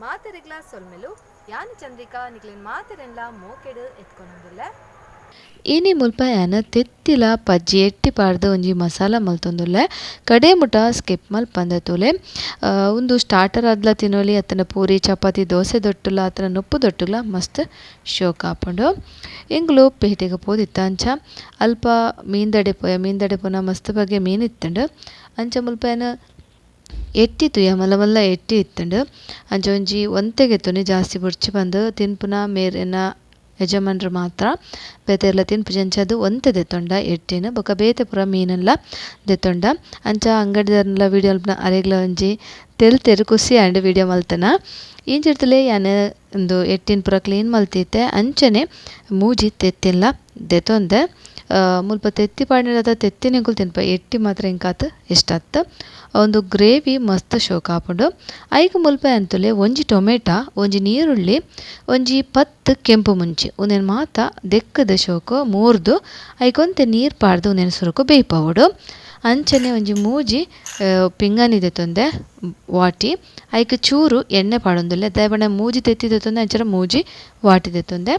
ಮಾತೆರೆಗ್ಲ ಸೊಲ್ಮೆಲು, ಯಾನ್ ಚಂದ್ರಿಕಾ ನಿಕ್ಲೆನ್ ಮಾತೆರೆನ್ಲ மோக்கெடு ಎತ್ಕೊನೊಂದುಲ್ಲೆ ಇನಿ ಮುಲ್ಪಯಾನ ತೆತ್ತಿಲ ಪಜ್ಜಿ ಎಟ್ಟಿ ಪಾಡ್ದು ಒಂಜಿ ಮಸಾಲ ಮಲ್ತೊಂದುಲ್ಲೆ, ಕಡೆ ಮುಟ ಸ್ಕಿಪ್ ಮಲ್ಪಂದ ತೂಲೆ ಒಂದು ಸ್ಟಾರ್ಟರ್ ಅದ್ಲ ತಿನ್ನೋಲಿ ಅತ್ತನ ಪೂರಿ, ಚಪಾತಿ, ದೋಸೆ ದೊಟ್ಟುಲ, ಅತ್ತನ ನೊಪ್ಪು ದೊಟ್ಟುಲ ಮಸ್ತ್ ಶೋಕ್ ಆಪುಂಡು ಎಂಗ್ಲು ಪೇಟೆಗ್ ಪೋದಿತ್ತ ಅಂಚ, ಅಲ್ಪ ಮೀನ್ದಡೆ ಪೋಯ ಮೀನ್ದಡೆ ಪೋನ ಮಸ್ತ್ ಬಗೆ ಮೀನ್ ಇತ್ತುಂಡು ಅಂಚ ಮುಲ್ಪಯನ ಎಟ್ಟಿ ತೂಯ ಮಲ್ಲ ಮಲ್ಲ ಎಟ್ಟಿ ಇತ್ತುಂಡು. ಅಂಚ ಒಂಜಿ ಒಂತೆಗೆತ್ತುನಿ ಜಾಸ್ತಿ ಬುಡ್ಚಿ ಬಂದು ತಿನ್ಪುನ ಮೇರೆನ ಯಜಮಾನ್ರು ಮಾತ್ರ ಬೇತೆರ್ಲ ತಿನ್ಪು ಜಂಚದು ಒಂತೆ ದೆತ್ತೊಂಡ ಎಟ್ಟಿನ ಬೊಕ ಬೇತೆ ಪೂರ ಮೀನೆಲ್ಲ ದೆತ್ತೊಂಡ. ಅಂಚ ಅಂಗಡಿದರ್ನೆಲ ವಿಡಿಯೋ ಅಲ್ಪನ ಅರೆಗ್ಲ ಒಂಜಿ ತೆಲ್ತೆರ್ ಖುಷಿ ಆಂಡ್ ವಿಡಿಯೋ ಮಲ್ತನ. ಇಂಚಿಡ್ತಲೆ ಯಾನ್ ಉಂದು ಎಟ್ಟಿನ್ ಪೂರ ಕ್ಲೀನ್ ಮಲ್ತಿತ್ತೆ ಅಂಚನೆ ಮೂಜಿ ತೆತ್ತಿನ್ಲ ದೆತೊಂದೆ ಆ, ಮುಲ್ಪ ತೆತ್ತಿ ಪಾಡಿನದ ತೆತ್ತಿನೆಂಕುಲು ತಿನ್ಪ. ಎಟ್ಟಿ ಮಾತ್ರ ಎಂಕಾತ್ ಇಷ್ಟಾತ್ ಒಂದು ಗ್ರೇವಿ ಮಸ್ತ್ ಶೋಕ್ ಆಪುಂಡು. ಐಕ್ ಮುಲ್ಪ ಅಂತಲೇ ಒಂಜಿ ಟೊಮೆಟೊ, ಒಂಜಿ ನೀರುಳ್ಳಿ, ಒಂಜಿ ಪತ್ತು ಕೆಂಪು ಮುಂಚಿ. ಉಂದೆನ್ ಮಾತ ದೆಕ್ಕದ ಶೋಕು ಮೂರ್ದು. ಐಕೊಂತೆ ನೀರ್ ಪಾಡ್ದು ಉಂದೆನ್ ಸುರುಕು ಬೇಯ್ಪವುಡು ಅಂಚನೆ ಒಂಜಿ ಮೂಜಿ ಪಿಂಗಾಣಿ ದೆತೊಂದೆ ವಾಟಿ. ಐಕ್ ಚೂರು ಎಣ್ಣೆ ಪಾಡೊಂದುಲ್ಲೆ ದಾಯಪಂಡ ಮೂಜಿ ತೆತ್ತಿ ದೆತೊಂದೆ ಅಂಚರ ಮೂಜಿ ವಾಟಿ ದೆತೊಂದೆ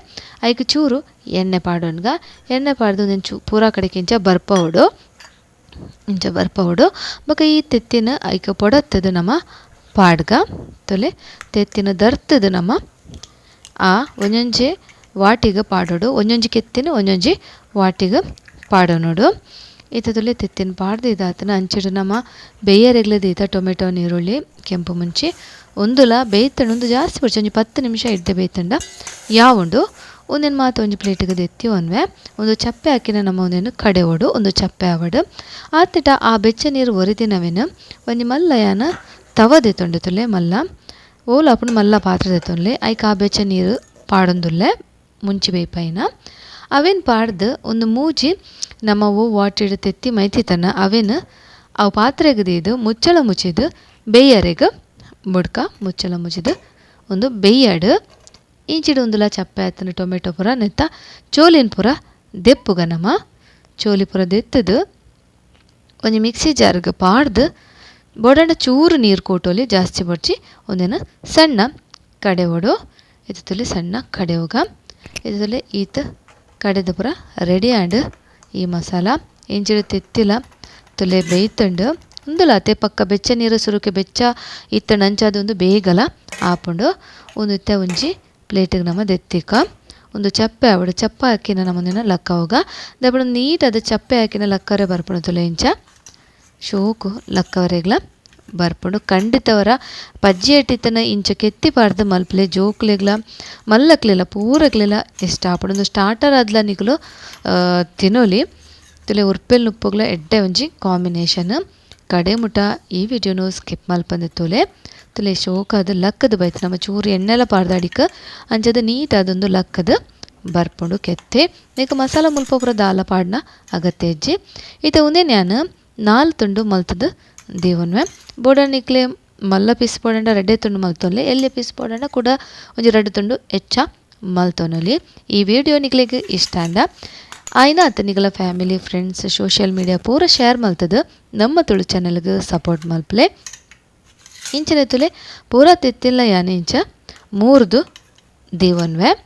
ಐಕ್ ಚೂರು ಎಣ್ಣೆ ಪಾಡೊನ್ಗ ಎಣ್ಣೆ ಪಾಡ್ದು ಉಂದೆನ್ ಪೂರ ಬರ್ಪ ಉಡು ಇಂಚ ಬರ್ಪವುಡು ಬೊಕ ಈ ತೆತ್ತಿನ ಐಕ ಪೊಡತ್ತದು ನಮ ಪಾಡ್ಗ, ತೊಲೆ. ತೆತ್ತಿನ ದರ್ತದು ನಮ ಆ ಒಂಜೊಂಜೆ ವಾಟಿಗ ಪಾಡೋಡು. ಒಂಜೊಂಜಿ ಕೆತ್ತಿನ ಒಂಜೊಂಜಿ ವಾಟಿಗ ಪಾಡೋನೋಡು ಈತ ತುಲೆ ತೆತ್ತಿನ ಪಾಡ್ದು ಇದಾತನ. ಅಂಚಿಡು ನಮ್ಮ ಬೇಯರೆಗ್ಲದ ದೀತ ಟೊಮೆಟೊ ನೀರುಳ್ಳಿ, ಕೆಂಪು ಮುಂಚಿ ಒಂದುಲ ಬೇಯ್ತಣ್ಣ ಒಂದು ಜಾಸ್ತಿ ಬಿಡ್ಚಿ ಒಂಜಿ ಪತ್ತು ನಿಮಿಷ ಇಡ್ದೆ ಬೇಯ್ತಂಡ. ಯಾವುಂಡು ಒಂದಿನ ಮಾತು ಒಂಜಿ ಪ್ಲೇಟಿಗೆ ದೆತ್ತಿ ಒನ್ವೆ. ಒಂದು ಚಪ್ಪೆ ಹಾಕಿನ ನಮ್ಮ ಒಂದೇನು ಕಡೆ ಒಡು, ಒಂದು ಚಪ್ಪೆ ಆವಡು ಆತಿಟ ಆ ಬೆಚ್ಚ ನೀರು ಒರೆದಿನವೇನು? ಒಂಜಿ ಮಲ್ಲ ಯಾನ ತವದೆ ದೆತ್ತೊಂಡೆ ತುಲೆ ಮಲ್ಲ. ಓಲಾಪುಂಡು ಮಲ್ಲ ಪಾತ್ರೆ ದೆತ್ತೊನ್ಲೆ ಐಕ್ ಆ ಬೆಚ್ಚ ನೀರು ಪಾಡೊಂದುಲ್ಲೆ, ಮುಂಚಿ ಬೇಯ್ಪೈನ. ಅವೆನ್ ಪಾಡ್ದು ಒಂದು ಮೂಜಿ ನಮ್ಮ ವಾಟ್ ವಾಟಿಡ್ ತೆತ್ತಿ ಮೈತಿತನ ಅವೆನ್ ಅವು ಪಾತ್ರೆಗ್ ದೀದು ಮುಚ್ಚಳ ಮುಚ್ಚಿದು, ಬೇಯರೆಗ ಬುಡ್ಕ ಮುಚ್ಚಳ ಮುಚ್ಚಿದು, ಒಂದು ಬೇಯ್ಯಡ್ ಇಂಚಿಡು ಒಂದುಲ ಚಪ್ಪೆ ಆತನ ಟೊಮೆಟೊ ಪೂರ, ನೆತ್ತ ಚೋಲಿನ್ ಪುರ ದೆಪ್ಪುಗ ನಮ ಚೋಲಿ ಪುರ ದೆತ್ತದು, ಒಂಜಿ ಮಿಕ್ಸಿ ಜಾರ್ಗ್ ಪಾಡ್ದು, ಬೊಡಂಡ ಚೂರು ನೀರು ಕೋಟೋಲಿ ಜಾಸ್ತಿ ಬಡ್ಚಿ, ಒಂದೇನು ಸಣ್ಣ ಕಡೆ ಒಡು ಇದು ತುಲಿ ಸಣ್ಣ ಕಡೆ ಹೋಗ ಇದು ತುಲಿ ಈತ ಕಡೆದ ಪೂರ ರೆಡಿ ಆಂಡ್ ಈ ಮಸಾಲ ಇಂಚಿಡು ತೆತ್ತಿಲ, ತುಲೆ ಬೇಯ್ತಂಡು ಉಂದುಲ ಅತೆ ಪಕ್ಕ ಬೆಚ್ಚ ನೀರು ಸುರುಕೆ ಬೆಚ್ಚ ಇತ್ತ ನಂಚಾದೊಂದು ಬೇಗಲ ಆಪುಂಡು, ಒಂದು ಇತ್ತ ಒಂಜಿ ಪ್ಲೇಟಿಗೆ ನಮ್ಮ ದೆತ್ತಿಕ. ಒಂದು ಚಪ್ಪೆ ಆವಡು, ಚಪ್ಪ ಹಾಕಿನ ದಿನ ಲಕ್ಕ ಹೋಗ. ನೀಟ್ ಅದು ಚಪ್ಪೆ ಹಾಕಿನ ಲಕ್ಕರೆ ಬರ್ಪಣ ತುಲೆ ಇಂಚ. ಶೋಕು ಲಕ್ಕವರೆಗ್ಲ. ಬರ್ಪುಂಡು. ಖಂಡಿತವರ ಪಜ್ಜಿ ಎಟ್ಟಿತ್ತನ ಇಂಚ ಕೆತ್ತಿ ಪಾಡ್ದು ಮಲ್ಪಲೆ, ಜೋಕ್ಲೆಗ್ಲ, ಮಲ್ಲಕ್ಲೆಲ ಪೂರಕ್ಲೆಲ್ಲ ಇಷ್ಟ ಆಪಡೊಂದು ಸ್ಟಾರ್ಟರ್ ಆದ್ಲ ನಿಗಲು ತಿನ್ನೋಲಿ ತುಲೆ ಉರ್ಪೆಲ್ ಉಪ್ಪುಗ್ಲ ಎಡ್ಡೆ ಒಂಜಿ ಕಾಂಬಿನೇಷನ್ ಕಡೆ ಮುಟ ಈ ವಿಡಿಯೋನು ಸ್ಕಿಪ್ ಮಲ್ಪಂದ ತೋಲೆ. ತುಲೆ ಶೋಕ ಅದು ಲಕ್ಕದ ಬೈತು ನಮ್ಮ ಚೂರು ಎಣ್ಣೆಲ್ಲ ಪಾಡ್ದಾಡಿಕ ಅಂಜದ ನೀಟ್ ಅದೊಂದು ಲಕ್ಕದ ಬರ್ಪುಂಡು ಕೆತ್ತೆ. ನೀಕ ಮಸಾಲ ಮುಲ್ಪ ಪೂರ ದಾಲ ಪಾಡ್ನ ಅಗತ್ಯ ಹೆಜ್ಜೆ. ಇತ ಒಂದೇ ನಾನು ನಾಲ್ ತುಂಡು ಮಲ್ತದ ದೇವನ್ವೆ. ಬೋಡನ್ ನಿಕ್ಲೆ ಮಲ್ಲ ಪೀಸ್ ಪೋಡಂಡ ರೆಡ್ಡೆ ತುಂಡು ಮಲ್ತೊನ್ಲೆ ಎಲ್ಲಿ ಪೀಸ್ ಪೋಡಂಡ ಕೂಡ ಒಂಜಿ ರಡ್ಡು ತುಂಡು ಹೆಚ್ಚ ಮಲ್ತೊನೊಲಿ. ಈ ವಿಡಿಯೋ ನಿಕ್ಲೆಗ್ ಇಷ್ಟ ಅಂದ. ಆಯ್ನ ಅತ್ತ ನಿಗಲ ಫ್ಯಾಮಿಲಿ, ಫ್ರೆಂಡ್ಸ್, ಸೋಷಿಯಲ್ ಮೀಡಿಯಾ ಪೂರ ಶೇರ್ ಮಲ್ತದ. ನಮ್ಮ ತುಳು ಚಾನಲ್ಗೆ ಸಪೋರ್ಟ್ ಮಲ್ಪಲೆ. ಇಂಚಿನ ತುಲೆ ಪೂರ ತೆತ್ತಿಲ್ಲ ಯಾನ ಇಂಚ. ಮೂರ್ದು ದೇವನ್ವೆ.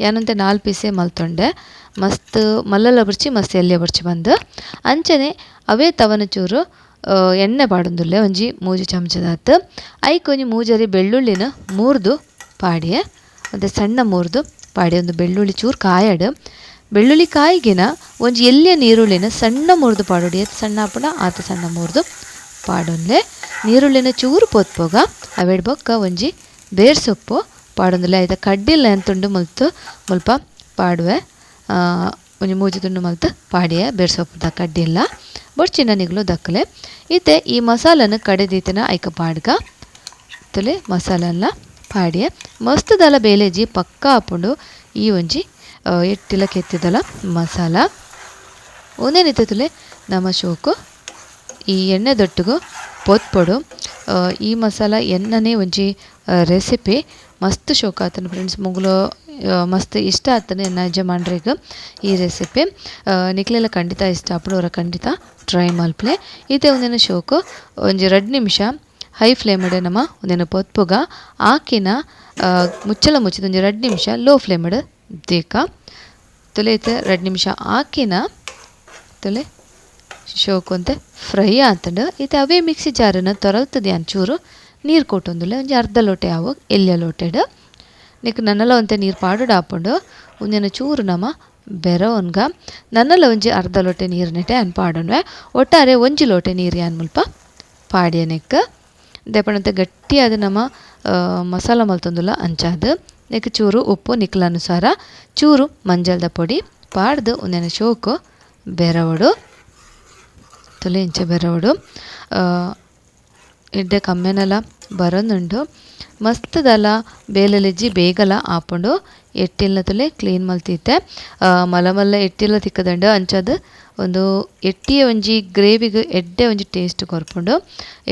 ಯಾನಂತೆ ನಾಲ್ ಪೀಸೆ ಮಲ್ತೊಂಡೆ. ಮಸ್ತ್ ಮಲ್ಲಲ ಬರ್ಚಿ ಮಸ್ತ್ ಎಲ್ಯ ಬರ್ಚಿ ಬಂದು. ಅಂಚನೆ ಅವೇ ತವನ ಚೂರು ಎಣ್ಣೆ ಪಾಡೊಂದುಲ್ಲೆ ಒಂಜಿ ಮೂಜಿ ಚಮಚದಾತ್. ಐಕ್ ಒಂಜಿ ಮೂಜರಿ ಬೆಳ್ಳುಳ್ಳಿನ ಮೂರ್ದು ಪಾಡಿಯೆ. ಒಂದು ಸಣ್ಣ ಮೂರ್ದು ಪಾಡಿ ಒಂದು ಬೆಳ್ಳುಳ್ಳಿ ಚೂರು ಕಾಯಡ್. ಬೆಳ್ಳುಳ್ಳಿ ಕಾಯಿಗಿನ ಒಂಜಿ ಎಲ್ಯ ನೀರುಳ್ಳಿನ ಸಣ್ಣ ಮೂರ್ದು ಪಾಡುಡಿ. ಸಣ್ಣ ಆಪುನ ಆತ ಸಣ್ಣ ಮೂರ್ದು ಪಾಡೊಂದ್ಲೆ. ನೀರುಳ್ಳಿನ ಚೂರು ಪೊತ್ಪೋಗ, ಅವೆಡ್ ಬೊಕ್ಕ ಒಂಜಿ ಬೇರ್ ಸೊಪ್ಪು ಪಾಡೊಂದುಲ್ಲೆ ಐತ ಕಡ್ಡಿಲ್ಲ ಅಂತುಂಡು ಮುಲ್ತು ಮುಲ್ಪ ಪಾಡುವೆ. ಒಂಜಿ ಮೂಜಿ ಮಲ್ತ್ ಪಾಡಿಯ ಪಾಡಿಯೆ ದ ಕಡ್ಡಿಲ್ಲ ಬೊಡ್ಚಿನ ನಿಗ್ಲು ದಕ್ಕಲೆ. ಇತ್ತೆ ಈ ಮಸಾಲನ ಕಡೆದೀತನ ಐಕ ಪಾಡ್ಗ. ತಲೆ ಮಸಾಲಲ್ಲ ಪಾಡಿಯೆ. ಮಸ್ತ್ ದಲ ಬೇಲೆಜಿ ಪಕ್ಕ ಆಪುಂಡು ಈ ಒಂಜಿ ಎಟ್ಟಿಲ ಕೆತ್ತಿದಲ ಮಸಾಲ. ಒಂದೇನಿತ್ತೆ ತುಲೆ ನಮ್ಮ ಶೋಕು. ಈ ಎಣ್ಣೆ ದೊಟ್ಟಿಗೂ ಪೊತ್ಪೊಡು ಈ ಮಸಾಲ ಎನ್ನನೇ ಒಂಜಿ ರೆಸಿಪಿ. ಮಸ್ತ್ ಶೋಕ ಆತನ ಫ್ರೆಂಡ್ಸ್ ಮುಗ್ಲು ಮಸ್ತ್ ಇಷ್ಟ ಆಗ್ತಾನೆ ನನ್ನ ಯಜಮಾನ್ರಿಗೆ ಈ ರೆಸಿಪಿ ನಿಕ್ಲೆಲ್ಲ ಖಂಡಿತ ಇಷ್ಟ. ಅವರ ಖಂಡಿತ ಟ್ರೈ ಮಲ್ಪ್ಲೆ ಇದೆ ಒಂದಿನ ಶೋಕು. ಒಂಜಿ ಎರಡು ನಿಮಿಷ. ಹೈ ಫ್ಲೇಮಡ್ ನಮ್ಮ ಒಂದೇನು ಪೊತ್ಪುಗ. ಆಕಿನ ಮುಚ್ಚಲ ಮುಚ್ಚಿದ ಒಂಜಿ ಎರಡು ನಿಮಿಷ. ಲೋ ಫ್ಲೇಮಡ್ ದೇಕ. ತೊಲೆ ಇತ್ತೆ ಎರಡು ನಿಮಿಷ. ಆಕಿನ, ತೊಲೆ ಶೋಕು ಅಂತ ಫ್ರೈ ಆತಂಡು. ಇದೆ ಅವೇ ಮಿಕ್ಸಿ ಜಾರನ್ನು ತೊರಲ್ತದೆ ಅಂಚೂರು. ನೀರು ಕೊಟ್ಟೊಂದುಲೆ ಒಂಜಿ ಅರ್ಧ ಲೋಟೆ ಆವು ಎಲ್ಯ ಲೋಟೆಡ್ ನಿಕ್ ನನ್ನಲ ಒಂತೆ ನೀರು ಪಾಡುಡ ಆಪುಂಡು ಒಂಜನ ಚೂರು ನಮ ಬೆರವನ್ಗ. ನನ್ನಲ್ಲ ಒಂಜಿ ಅರ್ಧ ಲೋಟೆ ನೀರ್ ನೆಟೆ ಅನ್ ಪಾಡನ್ವೆ ಒಟ್ಟಾರೆ ಒಂಜಿ ಲೋಟೆ ನೀರು ಯಾನ್ ಮುಲ್ಪ ಪಾಡ್ಯ ನೆಕ್. ದೆಪಣತೆ ಗಟ್ಟಿಯಾದ ನಮ್ಮ ಮಸಾಲ ಮಲ್ತೊಂದುಲ್ಲ ಅಂಚಾದ್. ನೆಕ್ ಚೂರು ಉಪ್ಪು ನಿಕ್ಲ ಅನುಸಾರ. ಚೂರು ಮಂಜಲ್ದ ಪೊಡಿ, ಪಾಡ್ದು ಒಂದೆನ ಶೋಕು, ಬೆರವಡು. ತೊಲೆ ಇಂಚೆ ಬೆರವಡು. ಎಡ್ಡೆ ಕಮ್ಮೆನಲ ಬರೋದುಂಡು ಮಸ್ತದಲ ಬೇಲೆಲೆಜ್ಜಿ ಬೇಗಲ ಆಪುಂಡು. ಎಟ್ಟಿಲ್ನ ತುಲೆ ಕ್ಲೀನ್ ಮಲ್ತಿತ್ತೆ. ಮಲಮಲ್ಲ ಮಲ್ಲ ಮಲ್ಲ ಎಟ್ಟಿಲ ತಿಕ್ಕದಂಡು ಅಂಚದು ಒಂದು ಎಟ್ಟಿಯ ಒಂಜಿ ಗ್ರೇವಿಗೆ ಎಡ್ಡೆ ಒಂಜಿ ಟೇಸ್ಟ್ ಕೊರ್ಪುಂಡು.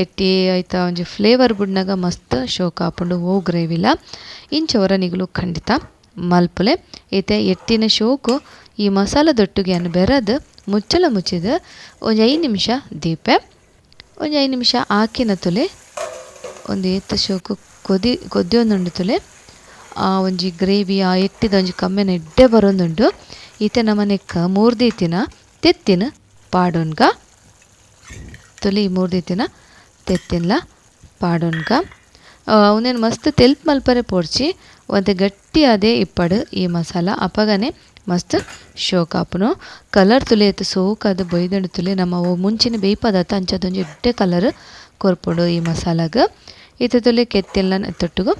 ಎಟ್ಟಿ ಐತ ಒಂಜಿ ಫ್ಲೇವರ್ ಬುಡ್ನಾಗ ಮಸ್ತ್ ಶೋಕ ಆಪುಂಡು ಓ ಗ್ರೇವಿಲ. ಇಂಚ ನಿಗಲು ಖಂಡಿತ ಮಲ್ಪುಲೆ. ಈತೆ ಎಟ್ಟಿನ ಶೋಕು ಈ ಮಸಾಲದೊಟ್ಟಿಗೆ ಅನ್ನು ಬೆರದು ಮುಚ್ಚಲ ಮುಚ್ಚಿದ ಒಂಜಿ ಐದು ನಿಮಿಷ ದೀಪೆ. ಒಂಜಿ ಐದು ನಿಮಿಷ ಆಕಿನ ತುಲೆ, ಒಂದು ಏತ ಶೋಕು ಕೊದಿ ಕೊದ್ದೊಂದುಂಡು ತುಲೆ. ಆ ಒಂಜಿ ಗ್ರೇವಿ, ಆ ಎಟ್ಟಿದ ಒಂಜಿ ಕಮ್ಮೆನ ಎಡ್ಡೆ ಬರೋಂದುಂಡು ಈತೆ ನಮನೆಕ್ ಮೂರು ದೀತಿನ ತೆತ್ತಿನ ಪಾಡೋನ್ಗ. ತುಲಿ ಮೂರು ದೀತಿನ ತೆತ್ತಿನ್ಲ ಪಾಡೋನ್ಗ. ಅವನೇನು ಮಸ್ತ್ ತೆಲ್ಪ್ ಮಲ್ಪರೆ ಪೋಡ್ಚಿ, ಒಂತೆ ಗಟ್ಟಿ ಅದೇ ಇಪ್ಪಡು ಈ ಮಸಾಲ ಅಪಗನೆ. ಮಸ್ತ್ ಶೋಕ್ ಆಪುನು ಕಲರ್ ತುಲೆ ಎತ್ತು ಸೋಕಾದ ಬೊಯ್ದಂಡು ತುಲೆ ನಮ್ಮ ಅವು ಮುಂಚಿನ ಬೇಯ್ಪದಾತ ಅಂಚದೊಂಜಿ ಎಡ್ಡೆ ಕಲರ್ ಕೊರ್ಪುಂಡು ಈ ಮಸಾಲಾಗ. ಇತ್ತೆ ತುಲೆ ಕೆತ್ತೆಲ್ಲ ತೊಟ್ಟುಗು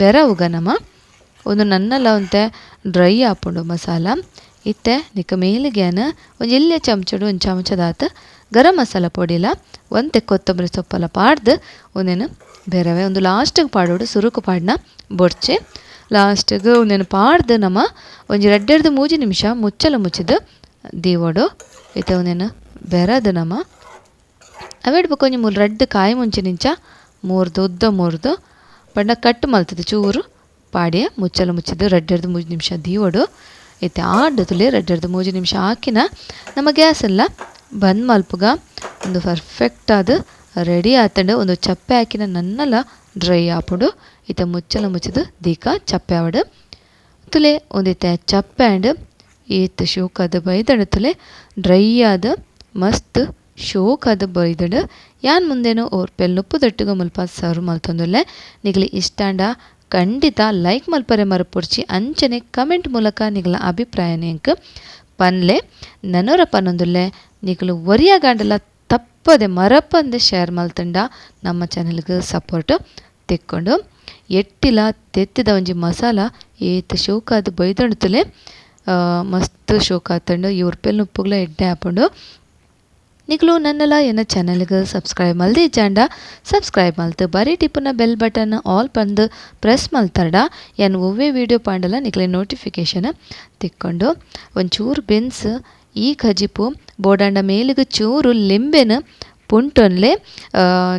ಬೆರವುಗ ನಮ್ಮ. ಒಂದು ನನ್ನಲ ಒಂತೆ ಡ್ರೈ ಆಪುಂಡು ಮಸಾಲ. ಇತ್ತೆ ನಿಕ್ಕ ಮೇಲಿಗೆನ ಒಂದು ಎಲ್ಯ ಚಮಚಡು ಒಂದು ಚಮಚದಾತ ಗರಂ ಮಸಾಲ ಪೊಡಿಲ. ಒಂತೆ ಕೊತ್ತಂಬರಿ ಸೊಪ್ಪಲ ಪಾಡ್ದು ಒಂದೇನು ಬೇರೆವೆ. ಒಂದು ಲಾಸ್ಟಿಗೆ ಪಾಡೋಡು, ಸುರುಕು ಪಾಡ್ನ ಬೊಡ್ಚೆ. ಲಾಸ್ಟಿಗೆ ಒಂದೇನು ಪಾಡ್ದು ನಮ್ಮ ಒಂಜಿ ರಡ್ಡೆರ್ದು ಮೂಜಿ ನಿಮಿಷ ಮುಚ್ಚಲ ಮುಚ್ಚಿದು ದೀವೋಡು. ಇತ ಒಂದೇನು ಬೆರದು ನಮ್ಮ. ಅವೇಡ್ಬೇಕು ಒಂಜಿ ಮೂಲು ರೆಡ್ ಕಾಯಿ ಮುಂಚಿನಿಂಚ ಮೂರ್ದು, ಉದ್ದ ಮೂರ್ದು. ಪಂಡ ಕಟ್ ಮಲ್ತದೆ ಚೂರು, ಪಾಡಿಯ ಮುಚ್ಚಲ ಮುಚ್ಚಿದ್ದು ರಡ್ಡೆರ್ದು ಮೂಜಿ ನಿಮಿಷ ದೀವೋಡು. ಇತ್ತೆ ಆಡ್ ತುಲೆ ರಡ್ಡೆರ್ದು ಮೂಜಿ ನಿಮಿಷ ಹಾಕಿನ ನಮ್ಮ ಗ್ಯಾಸ್ ಎಲ್ಲ ಬಂದ್ ಮಲ್ಪುಗ, ಒಂದು ಪರ್ಫೆಕ್ಟ್ ಆದ ರೆಡಿ ಆತಂಡು ಒಂದು ಚಪ್ಪೆ ಹಾಕಿನ ನನ್ನಲ ಡ್ರೈ ಆಪುಡು. ಇತ್ತೆ ಮುಚ್ಚಲ ಮುಚ್ಚದು ದೀಕ ಚಪ್ಪೆ ಆವಡು ತುಲೆ ಒಂದಿತ್ತೆ ಚಪ್ಪೆ ಆ್ಯಂಡ್ ಏತ್ ಶೋಕಾದ ಬೈದಡ ತುಲೆ ಡ್ರೈ ಆದ ಮಸ್ತ್ ಶೋಕಾದ ಬೈದಡು ಯಾನ್ ಮುಂದೇನು ಓರ್ ಪೆಲ್ಲುಪ್ಪು ದೊಟ್ಟಿಗೆ ಮುಲ್ಪ ಸರ್ವ್ ಮಲ್ತೊಂದುಲ್ಲೆ. ನಿಗಲಿ ಇಷ್ಟಾಂಡ ಖಂಡಿತ ಲೈಕ್ ಮಲ್ಪರೆ ಮರಪುಡ್ಚಿ ಅಂಚನೆ ಕಮೆಂಟ್ ಮೂಲಕ ನಿಗಲ ಅಭಿಪ್ರಾಯ ಎಂಕ್ ಪನ್ಲೆ ನನೋರ ಪನ್ನೊಂದುಲ್ಲೆ ನಿಗಲು ಒರಿಯಾಗಾಂಡಲ ತಪ್ಪದೆ ಮರಪಂದೆ ಶೇರ್ ಮಲ್ತಂಡ ನಮ್ಮ ಚಾನಲ್ಗೆ ಸಪೋರ್ಟ್ ತೆಕ್ಕೊಂಡು. ಎಟ್ಟಿಲ ತೆತ್ತಿದ ಒಂಜಿ ಮಸಾಲ ಏತ್ ಶೋಕಾದ್ ಬೈದೊಂಡು ತುಲೆ ಆ, ಮಸ್ತ್ ಶೋಕ ಆತಂಡು ಇವ್ರ ಪೆಲ್ ಉಪ್ಪುಗ್ಲ ಎಡ್ಡೆ ಆಪುಂಡು ನಿಕ್ಲು ನನ್ನಲ ಎನ್ನ ಚಾನಲ್ಗೆ ಸಬ್ಸ್ಕ್ರೈಬ್ ಮಲ್ದಿ ಜಾಂಡ ಸಬ್ಸ್ಕ್ರೈಬ್ ಮಲ್ತು ಬರಿ ಟಿಪ್ಪುನ ಬೆಲ್ ಬಟನ್ ಆಲ್ ಬಂದು ಪ್ರೆಸ್ ಮಲ್ತರ್ಡ. ಎನ್ ಒವ್ವೇ ವೀಡಿಯೋ ಪಾಂಡಲ ನಿಕ್ಲೆ ನೋಟಿಫಿಕೇಶನ್ ತಿಕ್ಕೊಂಡು. ಒಂಚೂರು ಬೆನ್ಸ್ ಈ ಖಜಿಪು ಬೋಡಾಂಡ ಮೇಲಿಗೆ ಚೂರು ಲಿಂಬೆನ ಪುಂಟೊನ್ಲೆ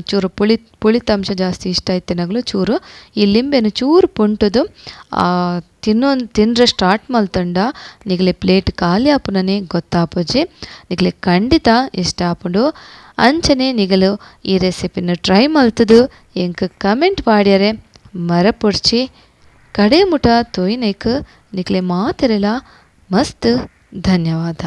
ಚೂರು ಪುಳಿ, ಪುಳಿತಾಂಶ ಜಾಸ್ತಿ ಇಷ್ಟ ಐತೆ ನಗಲು ಚೂರು. ಈ ಲಿಂಬೆನ ಚೂರು ಪುಂಟದು ತಿನ್ನೋ ತಿಂದ್ರೆ ಸ್ಟಾರ್ಟ್ ಮಲ್ತಂಡ. ನಿಗಲೆ ಪ್ಲೇಟ್ ಖಾಲಿ ಆಪುನನೆ, ಗೊತ್ತಾಪುಜಿ. ನಿಗಲೆ ಖಂಡಿತ ಇಷ್ಟ ಆಪುಂಡು. ಅಂಚನೆ ನಿಗಲು ಈ ರೆಸಿಪಿನ ಟ್ರೈ ಮಲ್ತದು. ಎಂಕ ಕಮೆಂಟ್ ಪಾಡ್ಯರೆ, ಮರಪುಡ್ಚಿ. ಕಡೆ ಮುಟ ತೊಯ್ನೈಕ್. ನಿಕ್ಲೆ ಮಾತೆರೆಲ, ಮಸ್ತ್. ಧನ್ಯವಾದ.